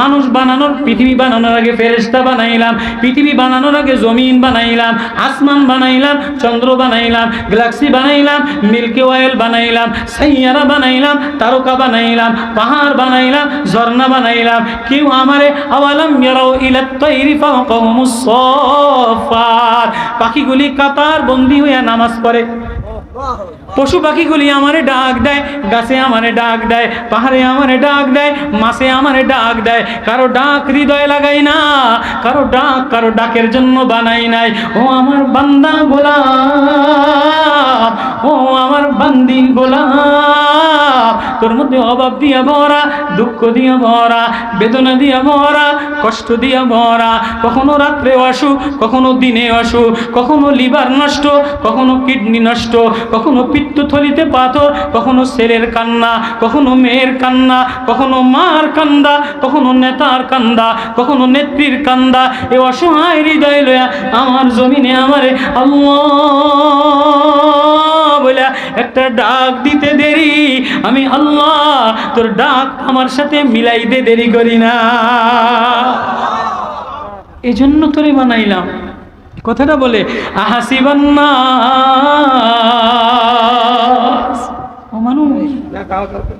মানুষ বানানোর, পৃথিবী বানানোর আগে ফেরেশতা বানাইলাম, পৃথিবী বানানোর আগে জমিন বানাইলাম, আসমান বানাইলাম, চন্দ্র বানাইলাম, গ্যালাক্সি বানাইলাম, মিল্কি ওয়েল বানাইলাম, সাইয়ারা বানাইলাম, তারকা বানাইলাম, পাহাড় বানাইলাম, ঝর্ণা বানাইলাম। কেউ আমারে আওয়ালাম ইয়ারাও ইলাত তাইরি ফাওকাহুমুস সাফাত পাখিগুলি কাতার বন্দি হইয়া নামাজ পড়ে। পশু পাখিগুলি আমারে ডাক দেয়, গাছে আমারে ডাক দেয়, পাহাড়ে আমারে ডাক দেয়, মাছে আমারে ডাক দেয়। কারও ডাক হৃদয় লাগাই না, কারও ডাক কারও ডাকের জন্য বানাই নাই। ও আমার বান্দা গোলা ও আমার বান্দি গোলাম তোর মধ্যে অভাব দিয়া ভরা, দুঃখ দিয়া ভরা, বেদনা দিয়া ভরা, কষ্ট দিয়া ভরা। কখনো রাত্রে আসু, কখনো দিনে আসু, কখনো লিভার নষ্ট, কখনো কিডনি নষ্ট, কখনো পিত্তথলিতে পাথর, কখনো ছেলের কান্না, কখনো মেয়ের কান্না, কখনো মার কান্দা, কখনো নেতার কান্দা, কখনো নেত্রীর কান্দা। এ অসহায় হৃদয় লয়া আমার জমিনে আমারে আল্লাহ বলে একটা ডাক দিতে দেরি। আমি আল্লাহ, তোর ডাক আমার সাথে মিলাইতে দেরি করি না। এই জন্য তোরে বানাইলাম। কথাটা বলে আহাসিবান্না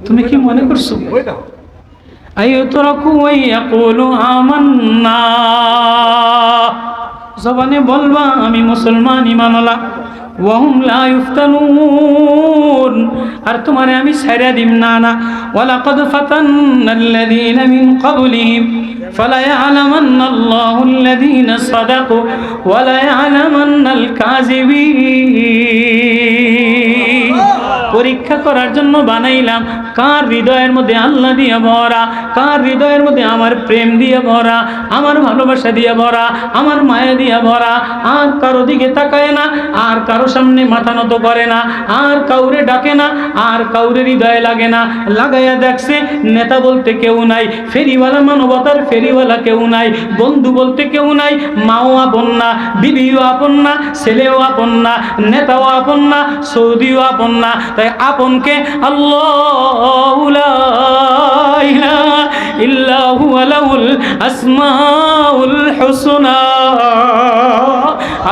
তুমি কি মনে করছ? জবানে বলবা আমি মুসলমান ইমানলা ওয়াহুম লা ইফতানুন আর তোমারে আমি ছাইরা দিম না না ওয়ালাকাদ ফাতান্নাল্লাযীনা মিন ক্বাবলিহিম فليعلمن الله الذين صدقوا وليعلمن الكاذبين পরীক্ষা করার জন্য বানাইলাম। কার হৃদয়ের মধ্যে আল্লাহ দিয়ে ভরা? কার হৃদয়ের মধ্যে আমার প্রেম দিয়ে ভরা? আমার ভালোবাসা দিয়ে ভরা? আমার মায়া দিয়ে ভরা? আর কারও দিকে তাকায় না, আর কারও সামনে মাথা নত করে না, আর কাউরে ডাকে না, আর কাউরে হৃদয়ে লাগে না। লাগাইয়া দেখছে, নেতা বলতে কেউ নাই, ফেরিওয়ালা মানবতার ফেরিওয়ালা কেউ নাই, বন্ধু বলতে কেউ নাই, মাও আপন না, বিবিও আপন না, ছেলেও আপন না, নেতাও আপন না, সৌদিও আপন না। তাই আপনকে আল্লাহ লা ইলাহা ইল্লা হুয়া লাহুল আসমাউল হুসনা।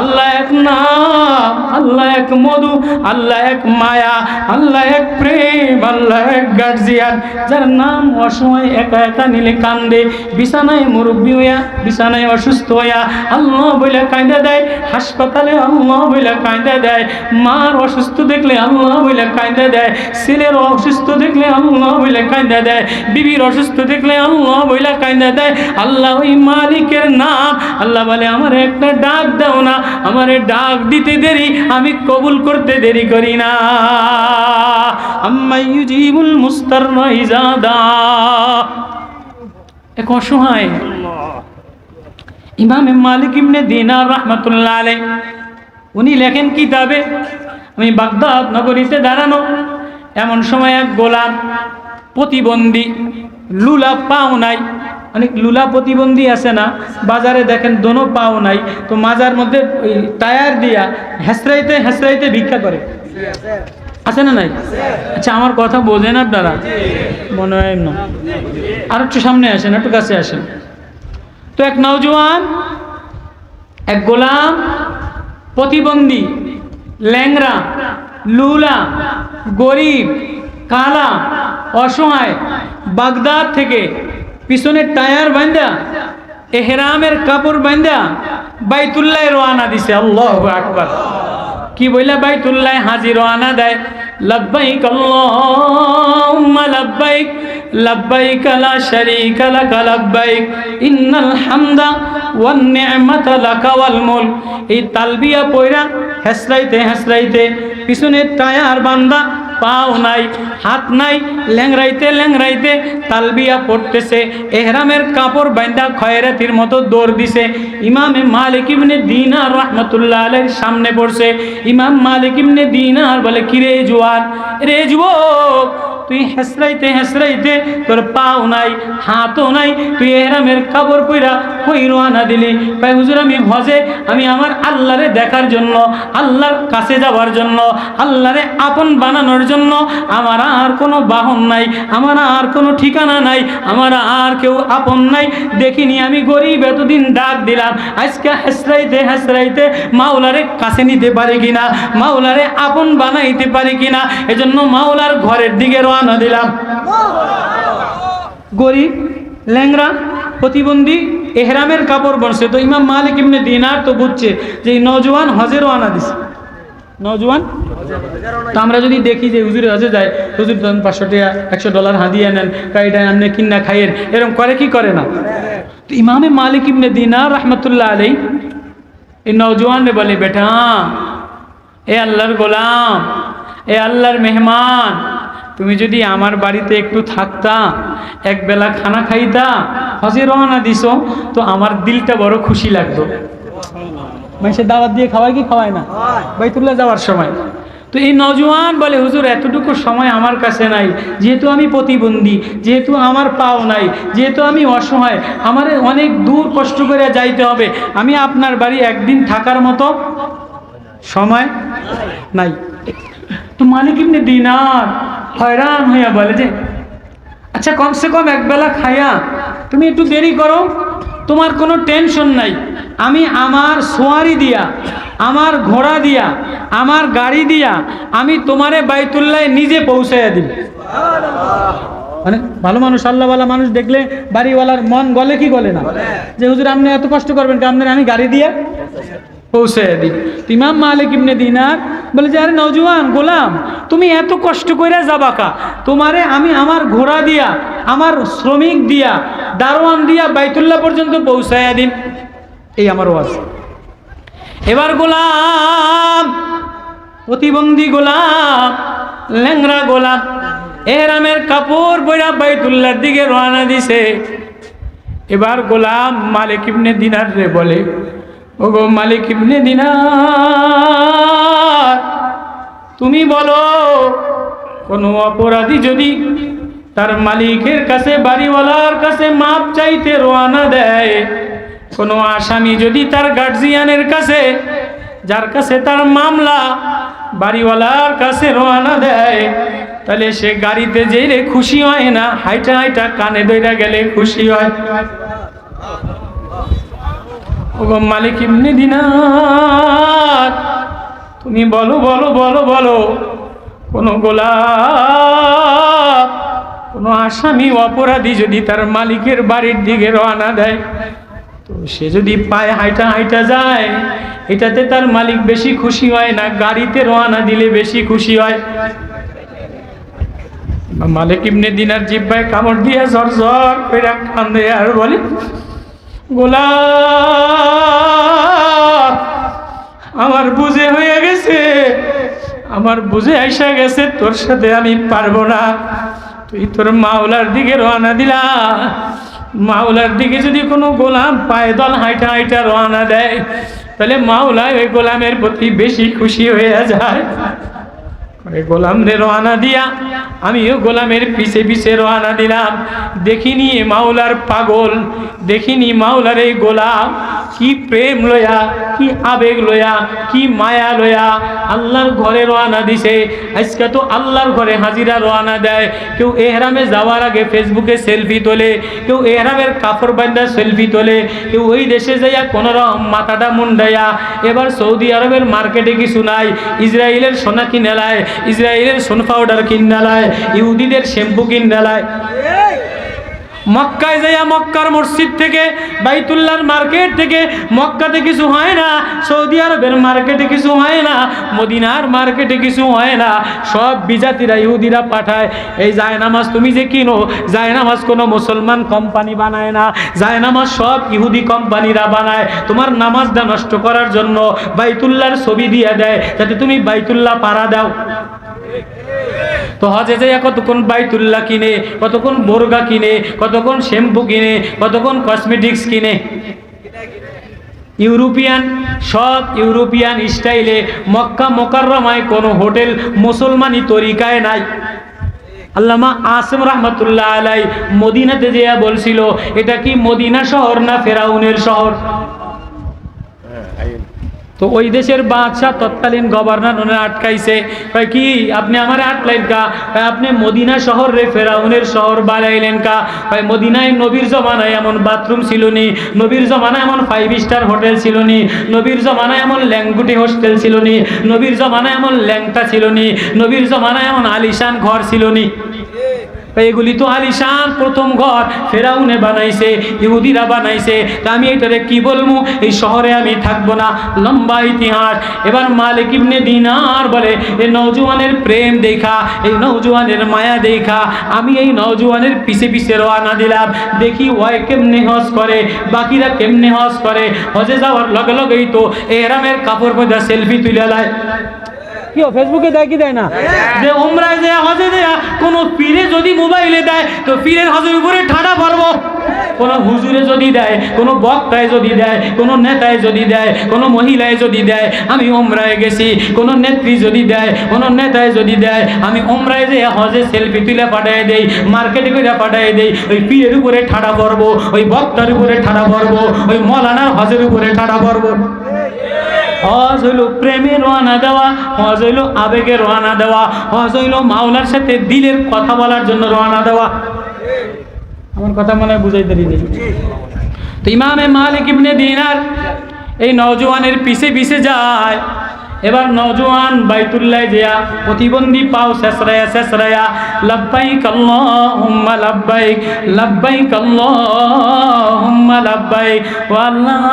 আল্লাহ এক নাম, আল্লাহ এক মধু, আল্লাহ এক মায়া, আল্লাহ এক প্রেম, আল্লাহ এক গার্জিয়ান। যার নাম অসময় একা একা নিলে কান্দে, বিছানায় মুরব্বী হইয়া, বিছানায় অসুস্থ হইয়া আল্লাহ বইলে কাঁদা দেয়, হাসপাতালে আল্লাহ বইলে কাঁদা দেয়। মার অসুস্থ দেখলে আল্লাহ বইলে কাঁদা দেয়, ছেলের অসুস্থ দেখলে আল্লাহ বইলে কাঁদা দেয়, বিবির অসুস্থ দেখলে আল্লাহ বইলে কাঁদা দেয়। আল্লাহ ওই মালিকের নাম, আল্লাহ বলে, আমার একটা ডাক দাও না। আমারে ডাক দিতে দেরি, আমি কবুল করতে দেরি করি না। আম্মা ইউজিবুল মুস্তার ইজাদা এক অসহায়। ইমাম মালিক ইবনে দিনার রহমতুল্লাহ আলাই উনি লেখেন কিতাবে, আমি বাগদাদ নগরীতে দাঁড়ানো, এমন সময় এক গোলাম, প্রতিবন্ধী, লুলা পাও নাই অনেক লুলা প্রতিবন্ধী আছে না, বাজারে দেখেন দোনো পাও নাই, তো মাজার মধ্যে ওই টায়ার দিয়া হেসরাইতে হেসরাইতে ভিক্ষা করে। আছে না নাই? আচ্ছা আমার কথা বোঝেন আপনারা? মনে হয় না। আর একটু সামনে আসেন, একটু কাছে আসেন। তো এক নওজোয়ান, এক গোলাম, প্রতিবন্ধী ল্যাংরা লুলা, গরিব, কালা, অসহায়, বাগদাদ থেকে পিছনের টায়ার বান্ধা, এহরামের কাপড় বান্ধা, বাইতুল্লাহ রোয়ানা দিছে। আল্লাহ আকবার। কি বইলা বাইতুল্লাহ হাজি রোয়ানা দেয়। লব্বাইক আল্লাহুম্মা লব্বাইক লব্বাইক লা শারীকা লাক, লব্বাইক, ইন্নাল হামদা ওয়ান নি'মাতা লাকা ওয়াল মুলক। এই তালবিয়া পয়রা হেসরাইতে হেসরাইতে পিছনের টায়ার বান্দা পাও নাই, হাত নাই ল্যাংরাইতে ল্যাংরাইতে তালবিয়া পড়তেছে। এহরামের কাপড় বাইন্দা খয়রাতির মতো দৌড় দিছে। ইমামে মালিক ইবনে দিনার রহমতুল্লাহ আলের সামনে পড়ছে। ইমাম মালিক ইবনে দিনার বলে কিরে জুয়ান রে যুবক তুই হেসরাইতে হেসরাইতে তোর পাও নাই, হাতও নাই, তুই এহরামের কাপড় পইরা কই রোয়ানা দিলি। ভাই হুজুর, আমি হজে আমি আমার আল্লাহরে দেখার জন্য, আল্লাহর কাছে যাওয়ার জন্য, আল্লাহরে আপন বানানোর জন্য আমার আর কোনো বাহন নাই, আমার আর কোনো ঠিকানা নাই, আমার আর কেউ আপন নাই। দেখিনি আমি গরিব, এতদিন ডাক দিলাম, আজকে হেসরাইতে হেসরাইতে মাওলারে কাছে নিতে পারি কিনা, মাওলারে আপন বানাইতে পারি কিনা, এজন্য মাওলার ঘরের দিকে রওনা দিলাম। গরিব ল্যাংরা প্রতিবন্ধী, এহরামের কাপড় বনছে। তো ইমাম মালিক ইবনে দিনার তো বুঝছে যে এই নজওয়ান হজের আনা দিছে। নজওয়ান? তো আমরা যদি দেখি যে হুজুর হজে যায়, হুজুর, ধরুন পাঁচশো টাকা, একশো ডলার হাদিয়ে নেন এটা আপনি কিনা খাইয়েন এরকম করে কি করে না? তো ইমামে মালিক ইবনে দিনার রহমতুল্লাহ আলাই এই নজওয়ান বলে, বেটা, এ আল্লাহর গোলাম, এ আল্লাহর মেহমান তুমি যদি আমার বাড়িতে একটু থাকতা, এক বেলা খানা খাইতা হজে রওনা দিছো, তো আমার দিলটা বড় খুশি লাগতো। মানুষের দাওয়াত দিয়ে খাওয়ায় কি খাওয়ায় না? বাইতুল্লাহ যাওয়ার সময়। তো এই নজওয়ান বলে, হুজুর, এতটুকু সময় আমার কাছে নাই। যেহেতু আমি প্রতিবন্ধী, যেহেতু আমার পাও নাই, যেহেতু আমি অসহায়, আমার অনেক দূর কষ্ট করে যাইতে হবে। আমি আপনার বাড়ি একদিন থাকার মতো সময় নাই। তো মালিক ইবনে দিনার হয়রান হইয়া বলে যে আচ্ছা কমসে কম একবেলা খাইয়া তুমি একটু দেরি করো, তোমার কোনো টেনশন নাই। আমি আমার সোয়ারি দিয়া, আমার ঘোড়া দিয়া, আমার গাড়ি দিয়া, আমি তোমারে বাইতুল্লায় নিজে পৌঁছাইয়া দিব। মানে ভালো মানুষ, আল্লাহওয়ালা মানুষ দেখলে বাড়িওয়ালার মন গলে কি গলে না? যে, হুজুর, আপনি এত কষ্ট করবেন আপনার আমি গাড়ি দিয়ে পৌঁছে দিই তো ইমাম মালিক ইবনে দিনার বলে যে, আরে নজওয়ান গোলাম, তুমি এত কষ্ট করে যাবা কা? তোমারে আমি আমার ঘোড়া দিয়া, আমার শ্রমিক দিয়া, দারোয়ান দিয়া বাইতুল্লাহ পর্যন্ত পৌঁছাইয়া দিন এই আমার ওয়াজ। এবার গোলাম, প্রতিবন্ধী গোলাম ল্যাংরা গোলাম, এহরামের কাপড় বইরা বাইতুল্লার দিকে রওনা দিছে। এবার গোলাম মালিক ইবনে দিনার রে বলে ও গো মালিক ইবনে দিনার, তুমি বলো, কোনো অপরাধী যদি তার মালিকের কাছে, বাড়িওয়ালার কাছে মাপ চাইতে রওনা দেয়, কোনো আসামি যদি তার গার্জিয়ানের কাছে, যার কাছে তার মামলা বাড়িওয়ালার কাছে রওনা দেয়, তাহলে সে গাড়িতে যেলে খুশি হয় না, হাইটা হাইটা কানে দইরা গেলে খুশি হয়। মালিক ইবনে দিনার, তুমি বলো বলো বলো বলো, কোন গোলাপ, কোনো আসামি অপরাধী যদি তার মালিকের বাড়ির দিকে রওনা দেয়, তো সে যদি পায়ে হাইটা হাইটা যায়, এটাতে তার মালিক বেশি খুশি হয় না গাড়িতে রওনা দিলে বেশি খুশি হয়? মালিক ইবনে দিনার জিব্বায় কামড় দিয়ে ঝর ঝর করে কান্দে আর বলে গোলাপ, আমার বুঝে হয়ে গেছে, আমার বুঝে আইসা গেছে, তোর সাথে আমি পারব না। তুই তোর মাওলার দিকে রওনা দিলা। মাওলার দিকে যদি কোনো গোলাম পায়দল হাইটা হাইটা রওনা দেয়, তাহলে মাওলা ওই গোলামের প্রতি বেশি খুশি হয়ে যায়। ওই গোলাম রে রওনা দিয়া, আমিও গোলামের পিছে পিছে রওনা দিলাম। দেখিনি মাওলার পাগল, দেখিনি মাওলার এই গোলাম। কি প্রেম লয়া, কি আবেগ লয়া, কি মায়া লয়া। আল্লাহর ঘরে রওনা দিছে। আজকে তো আল্লাহর ঘরে হাজিরা রওনা দেয়। কেউ এহরামে যাওয়ার আগে ফেসবুকে সেলফি তোলে, কেউ এহরামের কাপড় বান্ধা সেলফি তোলে, কেউ ওই দেশে যাইয়া কোনো রকম মাথাটা মুন্ডাইয়া। এবার সৌদি আরবের মার্কেটে কিছু নাই, ইসরায়েলের সোনা কিনে লায় ইসরায়েলের সোন পাউডার কিনালায় ইহুদিদের শ্যাম্পু কিনালায় মক্কায় যাইয়া মক্কার মসজিদ থেকে, বাইতুল্লাহর মার্কেট থেকে, মক্কাতে কিছু হয় না, সৌদি আরবের মার্কেটে কিছু হয় না, মদিনার মার্কেটে কিছু হয় না, সব বিজাতিরা ইহুদিরা পাঠায়। এই জায়নামাজ তুমি যে কিনো, জায়নামাজ কোনো মুসলমান কোম্পানি বানায় না, জায়নামাজ সব ইহুদি কোম্পানিরা বানায়। তোমার নামাজটা নষ্ট করার জন্য বাইতুল্লাহর ছবি দিয়ে দেয়, যাতে তুমি বাইতুল্লাহ পাড়া দাও। তো হজে যাইয়া কতক্ষণ বাইতুল্লাহ কিনে, কতক্ষণ বোরগা কিনে, কতক্ষণ শ্যাম্পু কিনে, কতক্ষণ কসমেটিক্স কিনে। ইউরোপিয়ান, সব ইউরোপিয়ান স্টাইলে মক্কা মোকাররমায় কোনো হোটেল মুসলমানি তরিকায় নাই। আল্লামা আসম রহমতুল্লাহ আলাই মদিনাতে যে বলছিল, এটা কি মদিনা শহর না ফেরাউনের শহর? তো ওই দেশের বাদশাহ তৎকালীন গভর্নর ওনার আটকাইছে। কয়, কি? আপনি আমার আটলাইন কা? আপনি মদিনা শহর রে ফেরাউনের শহর বানাইলেন কা? কয়, মদিনায় নবীর জমানায় এমন বাথরুম ছিল নি নবীর জমানায় এমন ফাইভ স্টার হোটেল ছিল নি নবীর জমানায় এমন ল্যাঙ্গুটি হোস্টেল ছিল নি নবীর জমানায় এমন ল্যাংটা ছিল নি নবীর জমানায় এমন আলিশান ঘর ছিল নি এগুলি তো আলিশান, প্রথম ঘর। ফেরাউনে বানাইছে, ইহুদিরা বানাইছে। তা আমি এটারে কি বলব এই শহরে আমি থাকব না। লম্বা ইতিহাস। এবার মালিক ইবনে দিনার বলে এই নৌজওয়ানের প্রেম দেখা, এই নৌজওয়ানের মায়া দেখা। আমি এই নৌজওয়ানের পিছে পিছে রওনা দিলাম। দেখি ওয়াই কেমনে হজ করে, বাকিরা কেমনে হজ করে? হজে যাওয়ার লগে লগেই তো এরামের কাপড় মধ্যে সেলফি তুলে লায় কি ফেসবুকে দেয় কি দেয় না? যে উমরায় যে হজে দেয়া, কোনো পীরে যদি মোবাইলে দেয়, তো পীরের হজের উপরে ঠাডা পড়ব। কোনো হুজুরে যদি দেয়, কোনো বক্তায় যদি দেয়, কোনো নেতায় যদি দেয়, কোনো মহিলায় যদি দেয়, আমি ওমরায় গেছি। কোনো নেত্রী যদি দেয়, কোনো নেতায় যদি দেয়, আমি ওমরায় যে হজে সেলফি তুলে পাঠাই দেই, মার্কেটে করে পাঠাই দেই, ওই পীরের উপরে ঠাডা পড়ব, ওই বক্তার উপরে ঠাডা পড়ব, ওই মলানার হজের উপরে ঠাডা পড়ব। হজ হইল প্রেমে রোয়ানা দেওয়া হজ হইল আবেগে রোয়ানা দেওয়া হজ হইল মাওলার সাথে দিলের কথা বলার জন্য রওনা দেওয়া। আমার কথা মনে হয় বুঝাইতে দিদি তো ইমামে মালিক ইবনে দিনার এই নজওয়ানের পিছে পিছে যায়। এবার নজওয়ান বাইতুল্লাহ জিয়া, প্রতিবন্ধী পাও শেষরায়া শেষরায়া, লাব্বাইক আল্লাহুম্মা লাব্বাইক লাব্বাইক আল্লাহুম্মা লাব্বাইক। ও আল্লাহ,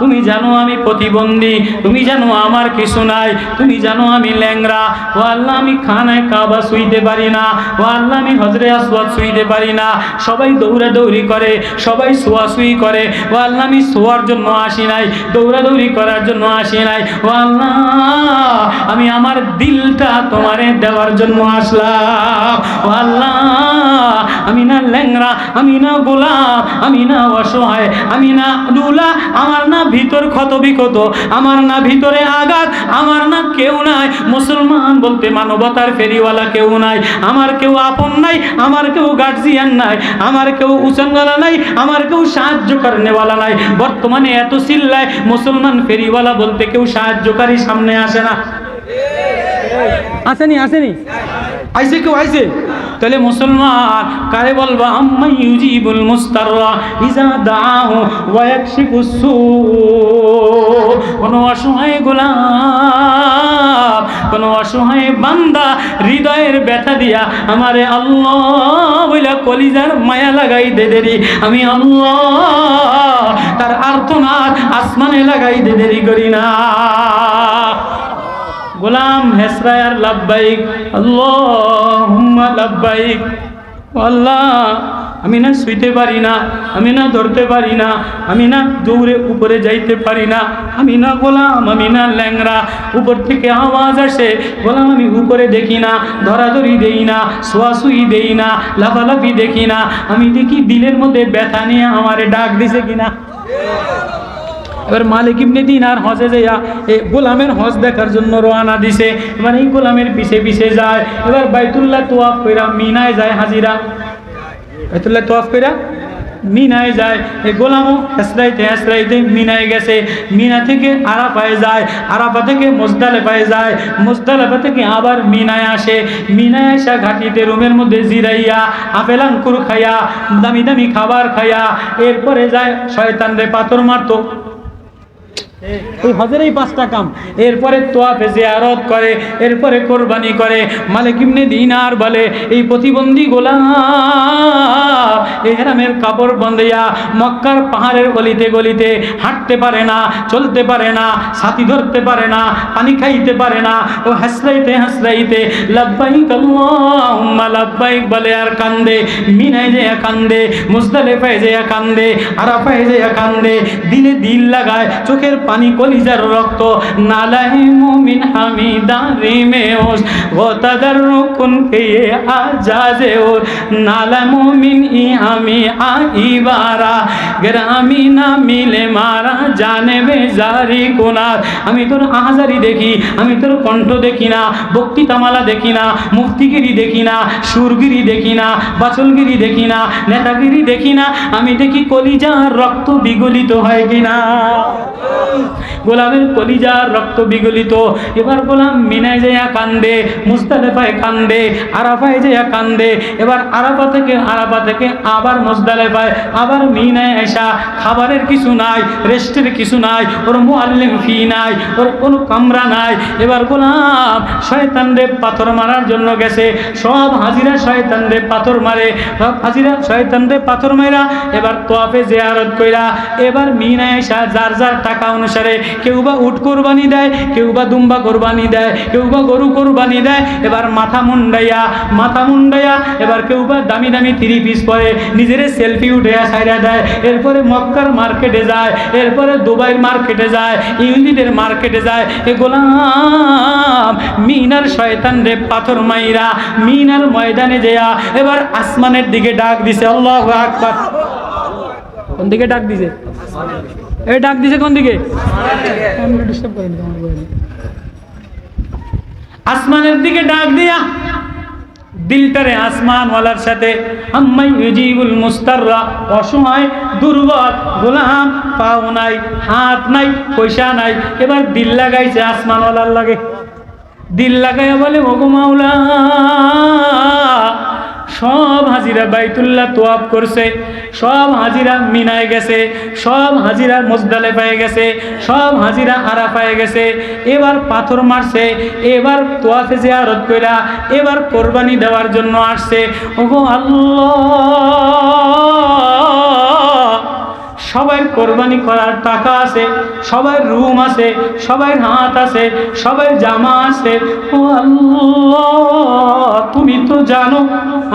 তুমি জানো আমি প্রতিবন্ধী, তুমি জানো আমার কিছু নাই, তুমি জানো আমি ল্যাংরা ও আল্লাহ, আমি খানায় কাবা শুইতে পারি না, ও আল্লাহ, আমি হজরে আসওয়াদ শুইতে পারি না। সবাই দৌড়াদৌড়ি করে, সবাই শোয়াশুই করে। ও আল্লাহ, আমি শোয়ার জন্য আসি নাই, দৌড়াদৌড়ি করার জন্য আসি নাই। ও আল্লাহ আমি আমার দিলটা তোমারে দেওয়ার জন্য আসলাম। আল্লাহ, আমি না ল্যাংরা আমি না গোলাম, আমি না অসহায়, আমি না দুলা, আমার না ভিতর ক্ষত বিক্ষত, আমার না ভিতরে আঘাত, আমার না কেউ নাই। মুসলমান বলতে মানবতার ফেরিওয়ালা কেউ নাই, আমার কেউ আপন নাই, আমার কেউ গার্জিয়ান নাই, আমার কেউ উচানওয়ালা নাই, আমার কেউ সাহায্য করেনেওয়ালা নাই। বর্তমানে এত চিল্লায় মুসলমান ফেরিওয়ালা বলতে কেউ সাহায্যকারী সামনে আসে না। আসেনি আসেনি। আইসে কেউ আইসে। তাহলে মুসলমান কারে বলবা, আম্মা ইউজিবুল মুস্তাররা ইজা দাহু ওয়া কোন অসহায় গোলাম, কোন অসহায় বান্দা হৃদয়ের ব্যথা দিয়া আমারে আল্লাহ বইলা কলিজার মায়া লাগাই দে দেরি। আমি আল্লাহ তার আর্তনাদ আসমানে লাগাই দে দেরি করি না। গোলাম হেসরায়ার লাভবাইক আল্লাহুম্মা লাভবাইক আল্লাহ, আমি না শুইতে পারি না, আমি না ধরতে পারি না, আমি না দৌড়ে উপরে যাইতে পারি না, আমি না গোলাম, আমি না ল্যাংরা উপর থেকে আওয়াজ আসে, গোলাম আমি উপরে দেখি না, ধরাধরি দেই না, শোয়াশুই দেই না, লাফালাফি দেখি না, আমি দেখি দিলের মধ্যে ব্যথা নিয়ে আমারে ডাক দিছে কিনা। এবার মালিক ইবনে দিনার হজে যাইয়া এই গোলামের হজ দেখার জন্য রওনা দিছে। এবার এই গোলামের পিছে পিছে যায়। এবার বাইতুল্লাহ তোয়াফ কইরা মিনায় যায় হাজিরা। বাইতুল্লাহ তোয়াফ কইরা মিনায় যায়। এই গোলামও হেসরাইতে হেসরাইতে মিনায় গেছে। মিনা থেকে আরাফায় যায়। আরাফা থেকে মোজদালেফায় যায়। মোজদালেফা থেকে আবার মিনায় আসে। মিনায় আসা ঘাটিতে রুমের মধ্যে জিরাইয়া, আপেল আঙ্কুর খাইয়া দামি দামি খাবার খাইয়া, এরপরে যায় শয়তান রে পাথর মারতো। এই হজের এই পাঁচটা কাম। এরপরে তোয়াফে জিয়ারত করে, এরপরে কোরবানি করে। মালিক ইবনে দিনার বলে, এই প্রতিবন্ধী গোলাম এই হেরামের কাপড় বন্দিয়া মক্কার পাহাড়ের গলিতে গলিতে হাঁটতে পারে না, চলতে পারে না, ছাতি ধরতে পারে না, পানি খাইতে পারে না, ও হাসরাইতে লাব্বাইক আল্লাহুম্মা, লাব্বাইক বলে আর কান্দে, মিনায় যে কান্দে, মুজদালিফায় যে কান্দে, আরাফায় যে কান্দে, দিলে দিল লাগায়, চোখের পানি কলিজার রক্ত নালাই মুমিন হামিদারি মেওস গোতাদার রুকুন কে আজাজে ও নালা মুমিন ই আমি আইবারা, গ্রামি না মিলে মারা জানে বেজারি কোনার আমি তোর আহাজারি দেখি, আমি তোর কণ্ঠ দেখি না, বক্তৃতামালা দেখি না, মুক্তিগিরি দেখি না, সুরগিরি দেখি না, বাচলগিরি দেখি না, নেতাগিরি দেখি না, আমি দেখি কলিজার রক্ত বিগলিত হয় কিনা। গোলামের কলিজার রক্ত বিগলিত। এবার গোলাম মিনায় যাইয়া কান্দে মুস্তালেফায় কান্দে, আরাফায় যাইয়া কান্দে। এবার আরাফা থেকে আরাফা থেকে আবার মুস্তালেফায় আবার মিনায় এসা খাবারের কিছু নাই, রেস্টের কিছু নাই, ওর মোয়াল্লিম ফি নাই, ওর কোনো কামরা নাই। এবার গোলাম শয়তান রে পাথর মারার জন্য গেছে। সব হাজিরা শয়তান রে পাথর মারে। সব হাজিরা শয়তান রে পাথর মারা এবার তোয়াফে জিয়ারত কইরা এবার মিনায় এসা যার যার টাকা অনুসারে কেউ বা উট কোরবানি দেয়, কেউ বা দুম্বা কোরবানি দেয়, কেউ বা গরু কোরবানি দেয়, এবার মাথা মুন্ডাইয়া মাথা মুন্ডাইয়া, এবার কেউ বা দামি দামি থ্রি পিস পরে নিজের সেলফি উঠে সাইরা দেয়, এরপরে মক্কার মার্কেটে যায়, এরপরে দুবাইয়ের মার্কেটে যায় ইউনিটের মার্কেটে যায়, এ গোলাম মিনার শয়তান রে পাথর মাইরা মিনার ময়দানে যেয়া, এবার আসমানের দিকে ডাক দিছে, আল্লাহ আকবার। কোন দিকে ডাক দিছে? এ ডাক দিছে কোন দিকে। আসমানের দিকে ডাক দিয়া দিলটারে আসমানওয়ালার সাথে আম্মাই ইউজিবুল মুস্তাররা অসহায় দুর্বল গোলাম পাও নাই হাত নাই পয়সা নাই এবার দিল লাগাইছে আসমানওয়ালার লাগে দিল লাগাইয়া বলে ওগো মাওলা সব হাজিরা বাইতুল্লাহ তোয়াব করছে, সব হাজিরা মিনায় গেছে, সব হাজিরা মজদালে পায়ে গেছে, সব হাজিরা আরা পায়ে গেছে, এবার পাথর মারছে, এবার তোয়াফে জিয়ারত কইরা, এবার কোরবানি দেওয়ার জন্য আসছে। ওগো আল্লাহ! সবাই কোরবানি করার টাকা আছে সবাই রুম আছে সবাই হাত আছে সবাই জামা আছে। ও আল্লাহ, তুমি তো জানো,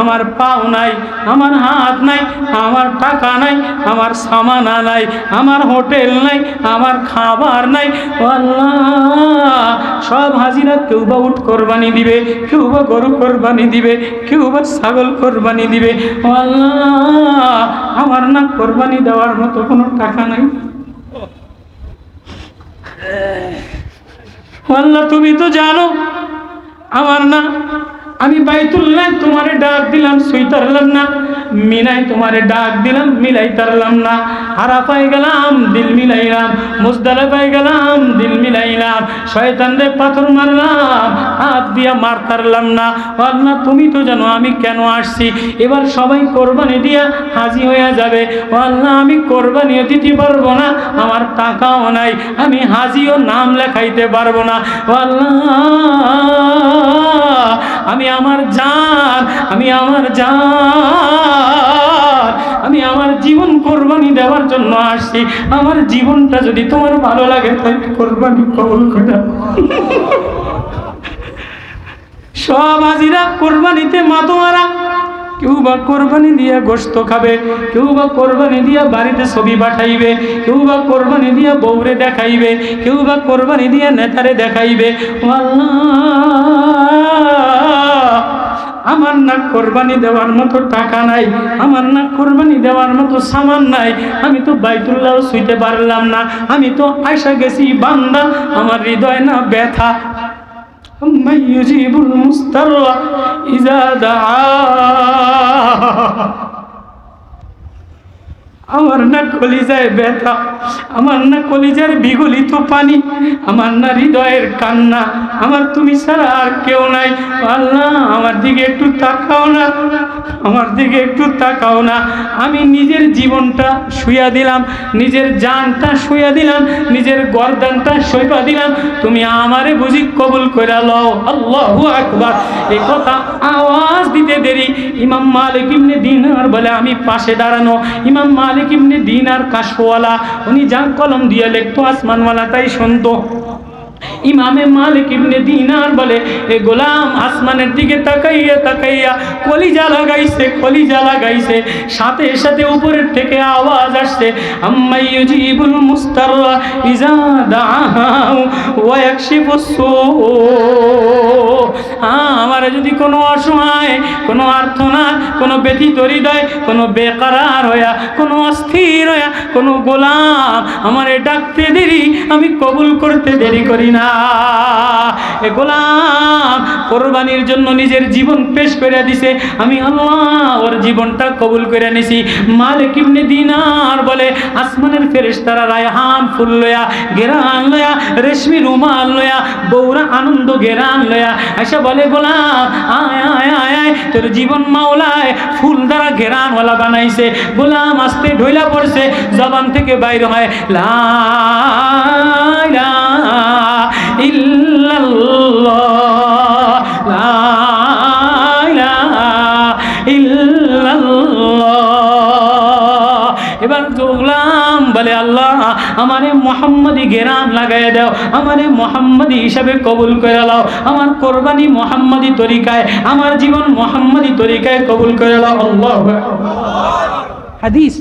আমার পাও নাই, আমার হাত নাই, আমার টাকা নাই, আমার সামানা নাই, আমার হোটেল নাই, আমার খাবার নাই। আল্লাহ, সব হাজিরা কেউ বা উঠ কোরবানি দিবে, কেউ বা গরু কোরবানি দিবে, কেউ বা ছাগল কোরবানি দিবে। আল্লাহ, আমার না কোরবানি দেওয়ার মতো কোনো টাকা নাই। আল্লাহ তুমি তো জানো আমার না আমি বাইতুল্লাহ তোমারে ডাক দিলাম সুই তারলাম না। মিনাই তোমারে ডাক দিলাম মিলাই তারলাম না। আরাফাই গেলাম, দিল মিলাইলাম। মুজদালাফাই গেলাম, দিল মিলাইলাম। শয়তানরে পাথর মারলাম, হাত দিয়া মার তারলাম না। আল্লাহ, তুমি তো জানো আমি কেন আসছি? এবার সবাই কোরবানি দিয়া হাজি হয়ে যাবে। আল্লাহ, আমি কোরবানিও দিতে পারব না, আমার টাকাও নাই। আমি হাজিও নাম লেখাইতে পারব না। আল্লাহ আমি আমার জান, আমি আমার জান, আমি আমার জীবন কোরবানি দেওয়ার জন্য আসছি। আমার জীবনটা যদি তোমার ভালো লাগে, তাই কোরবানি কবল করে সব আজিরা কোরবানিতে মাতোয়ারা। কেউ বা কোরবানি দিয়া গোস্ত খাবে কেউ বা কোরবানি দিয়া বাড়িতে ছবি পাঠাইবে কেউ বা কোরবানি দিয়া বউরে দেখাইবে কেউ বা কোরবানি দিয়া নেতারে দেখাইবে। আমার না কোরবানি দেওয়ার মতো টাকা নাই, আমার না কোরবানি দেওয়ার মতো সামান নাই, আমি তো বাইতুল্লাহ শুইতে পারলাম না, আমি তো আয়সা গেছি, বান্দা, আমার হৃদয় না ব্যথা। من يجيب المضطر إذا دعاه আমার না কলিজায় ব্যথা, আমার না কলিজার বিগলিত পানি, আমার না হৃদয়ের কান্না, আমার তুমি ছাড়া আর কেউ নাই। আল্লাহ, আমার দিকে একটু তাকাও না, আমার দিকে একটু তাকাও না। আমি নিজের জীবনটা শুয়া দিলাম, নিজের জানটা শুয়া দিলাম, নিজের গরদানটা সইপা দিলাম। তুমি আমারে বুঝি কবুল করে লও। আল্লাহু আকবার। এই কথা আওয়াজ দিতে দেরি। ইমাম মালিক ইবনে দিনার বলে, আমি পাশে দাঁড়ানো। ইমাম মালিক ইবনে দিনার কাশওয়ালা উনি যা কলম দিয়ে লিখতো আসমানওয়ালা তাই শুনতো। ইমামে মালিক ইবনে দিনার বলে, এ গোলাম, আসমানের দিকে তাকাইয়া তাকাইয়া কলিজা লাগাইছে কলিজা লাগাইছে। সাথে সাথে উপরের থেকে আওয়াজ আসছে, আম্মাই ইউজিবুল মুস্তাররা ইজা দাআহু ওয়া ইয়াকশিফুস সূ আমার যদি কোনো অসহায়, কোনো আর্থনা কোনো ব্যথিত হৃদয়, কোনো বেকারার হইয়া, কোনো অস্থির হইয়া, কোনো গোলাম আমারে ডাকতে দেরি, আমি কবুল করতে দেরি করি না। এ গোলাম কোরবানির জন্য নিজের জীবন পেশ করে দিছে। আমি আল্লাহ ওর জীবনটা কবুল করে নিছি। মালিক ইবনে দিনার বলে, আসমানের ফেরেশতারা রায়হান ফুল লয়া, গেরান লয়া, রেশমি রুমাল লয়া বৌরা আনন্দ গেরান লয়া। আশা বলে, গোলাম, আয় আয় আয় আয়, তোর জীবন মাওলায় ফুল দ্বারা ঘেরানওয়ালা বানাইছে। গোলাম আস্তে ঢইলা পড়ছে, জবান থেকে বাইর হয়, লা এবার গোলাম বলে, আল্লাহ, আমারে মোহাম্মদি গেরান লাগাই দাও, আমারে মোহাম্মদি হিসাবে কবুল করে লাও, আমার কোরবানি মোহাম্মদি তরিকায়, আমার জীবন মোহাম্মদি তরিকায় কবুল করে লাও, আল্লাহ হাদিস,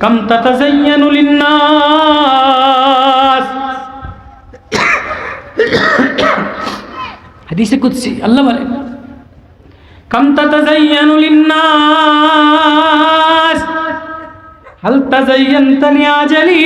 কাম তাতাজাইয়ানু লিন্নাস হাদিসে কুদসি আল্লাহ বলে কাম তাতাজাইয়ানু লিন্নাস হাল তাজাইয়ান্তানি আজালি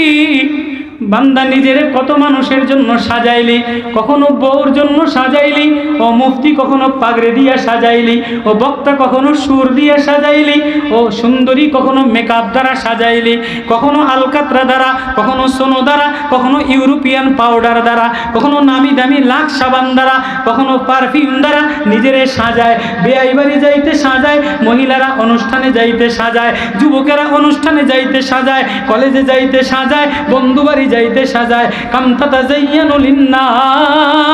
বান্দা নিজের কত মানুষের জন্য সাজাইলি, কখনো বউর জন্য সাজাইলি, ও মুফতি কখনো পাগড়ে দিয়া সাজাইলি, ও বক্তা কখনো সুর দিয়া সাজাইলি, ও সুন্দরী কখনো মেকআপ দ্বারা সাজাইলি, কখনো আলকাত্রা দ্বারা, কখনো সোনো দ্বারা, কখনো ইউরোপিয়ান পাউডার দ্বারা, কখনো নামি দামি লাখ সাবান দ্বারা, কখনো পারফিউম দ্বারা নিজেরে সাজায়, বেআই বাড়ি যাইতে সাজায়, মহিলারা অনুষ্ঠানে যাইতে সাজায়, যুবকেরা অনুষ্ঠানে যাইতে সাজায়, কলেজে যাইতে সাজায়, বন্ধু বাড়ি যাইতে সাজায় কামতাতা যাইয়ানুল ইন্নাস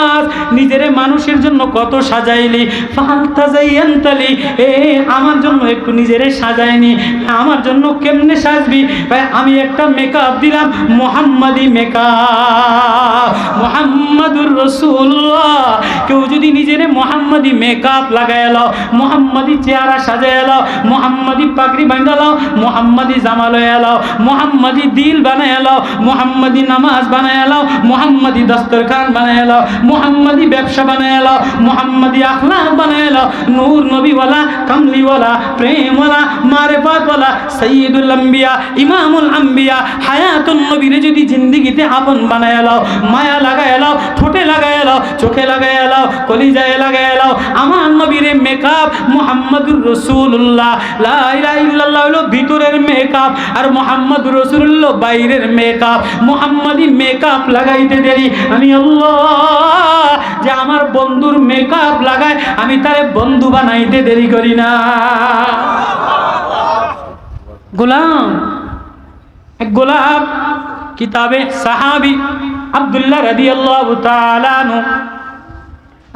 নিজেরে মানুষের জন্য কত সাজাইলি? ফালতা যাইয়ান্তালি। এ, আমার জন্য একটু নিজেরে সাজায়নি আমার জন্য কেমনে সাজবি? আমি একটা মেকআপ দিলাম, মোহাম্মদি মেকআপ মোহাম্মদুর রসুল্লাহ কেউ যদি নিজেরে মোহাম্মদি মেকআপ লাগাই এলো, মোহাম্মদি চেহারা সাজাই এলো, মোহাম্মদি পাগড়ি বাঁধালো মোহাম্মদি জামা লয়ে এলো, মোহাম্মদি দিল বানাই এলো, মোহাম্মদি নামাজ বানাই এলো, মোহাম্মদি দস্তরখান বানাই এলো, মোহাম্মদি ব্যবসা বানাই এলো মোহাম্মদি আখলাক বানাই এলো নূর নবীওয়ালা, কামলিওয়ালা, প্রেমওয়ালা, মারেফাতওয়ালা সৈয়দুল আম্বিয়া, ইমামুল আম্বিয়া, হায়াতুন নবীরে যদি জিন্দিগিতে আপন বানায় এলাও মায়া লাগায় এলাও ঠোঁটে লাগায় এলাও চোখে লাগায় এলাও কলিজায় লাগায় এলাও আমার নবীরে মেকআপ মোহাম্মদুর রসুল্লাহ লাইল্লাহ হলো ভিতরের মেকআপ আর মোহাম্মদুর রসুল্লাহ বাইরের মেকআপ মোহাম্মদি মেকআপ লাগাইতে দেরি। আমি আল্লাহ যে আমার বন্ধুর মেকআপ লাগায়, আমি তারে বন্ধু বানাইতে দেরি করি না। গোলাম, এক গোলাপ কিতাবে সাহাবি আবদুল্লাহ রাদি আল্লাহ তালানু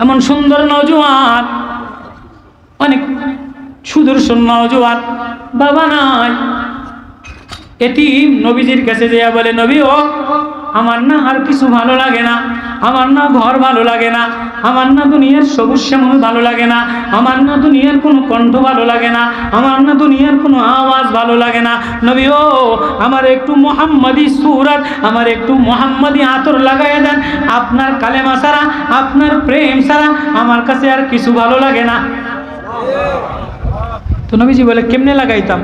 এমন সুন্দর নজওয়ান, অনেক সুদর্শন নজওয়ান, বাবা নাই। এটি নবীজির কাছে যেয়া বলে, নবী ও আমার না আর কিছু ভালো লাগে না। আমার না ঘর ভালো লাগে না। আমার না দুনিয়ার সবুজ শ্যামল ভালো লাগে না। আমার না দুনিয়ার কোনো কণ্ঠ ভালো লাগে না। আমার না দুনিয়ার কোনো আওয়াজ ভালো লাগে না। নবী ও, আমার একটু মোহাম্মদি সুরাত, আমার একটু মোহাম্মদি আতর লাগাইয়া দেন। আপনার কালেমা ছাড়া, আপনার প্রেম ছাড়া আমার কাছে আর কিছু ভালো লাগে না। তো নবীজি বলে, কেমনে লাগাইতাম?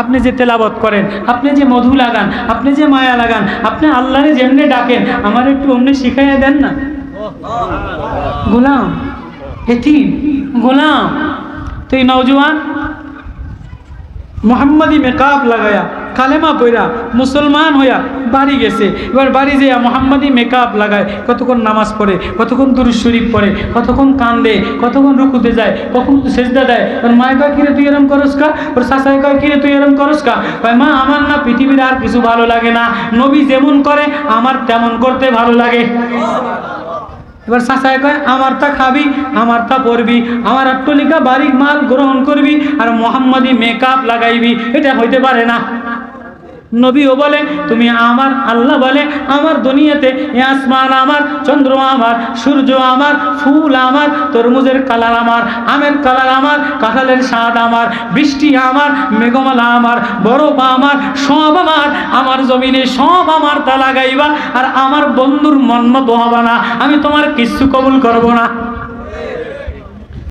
আপনি যে তেলাবত করেন, আপনি যে মধু লাগান, আপনি যে মায়া লাগান, আপনি আল্লাহরে যেমনি ডাকেন, আমার একটু অমনি শিখাইয়া দেন না? গোলাম, এতিম, গোলাম তো এই নওজোয়ান, মোহাম্মদী মেকআপ লাগায়া কালেমা পইরা মুসলমান হইয়া বাড়ি গেছে। এবার বাড়ি যেয়া মোহাম্মদী মেকআপ লাগায়, কতক্ষণ নামাজ পড়ে, কতক্ষণ দুরুজ শরীফ পড়ে, কতক্ষণ কান্দে, কতক্ষণ রুকুতে যায়, কখন সেজদা দেয়। ওর মায় কয়, কিরে তুই এরম করস কা? ওর শাসায় কয়, কিরে তুই এরম করস কা? কয়, মা, আমার না পৃথিবীর আর কিছু ভালো লাগে না। নবী যেমন করে, আমার তেমন করতে ভালো লাগে। এবার চাচায় কয়, আমার তা খাবি, আমার তা পরবি, আমার আট্টলিকা বাড়ি মাল গ্রহণ করবি, আর মোহাম্মদি মেকআপ লাগাইবি, এটা হইতে পারে না। নবীও বলে, তুমি আমার, আল্লাহ বলে, আমার দুনিয়াতে আসমান আমার, চন্দ্র আমার, সূর্য আমার, ফুল আমার, তরমুজের কালার আমার, আমের কালার আমার, কাঁঠালের স্বাদ আমার, বৃষ্টি আমার, মেঘমালা আমার, বরফ আমার, সব আমার আমার জমিনে সব আমার তা লাগাইবা, আর আমার বন্ধুর মন মতো হবে না। আমি তোমার কিচ্ছু কবুল করব না।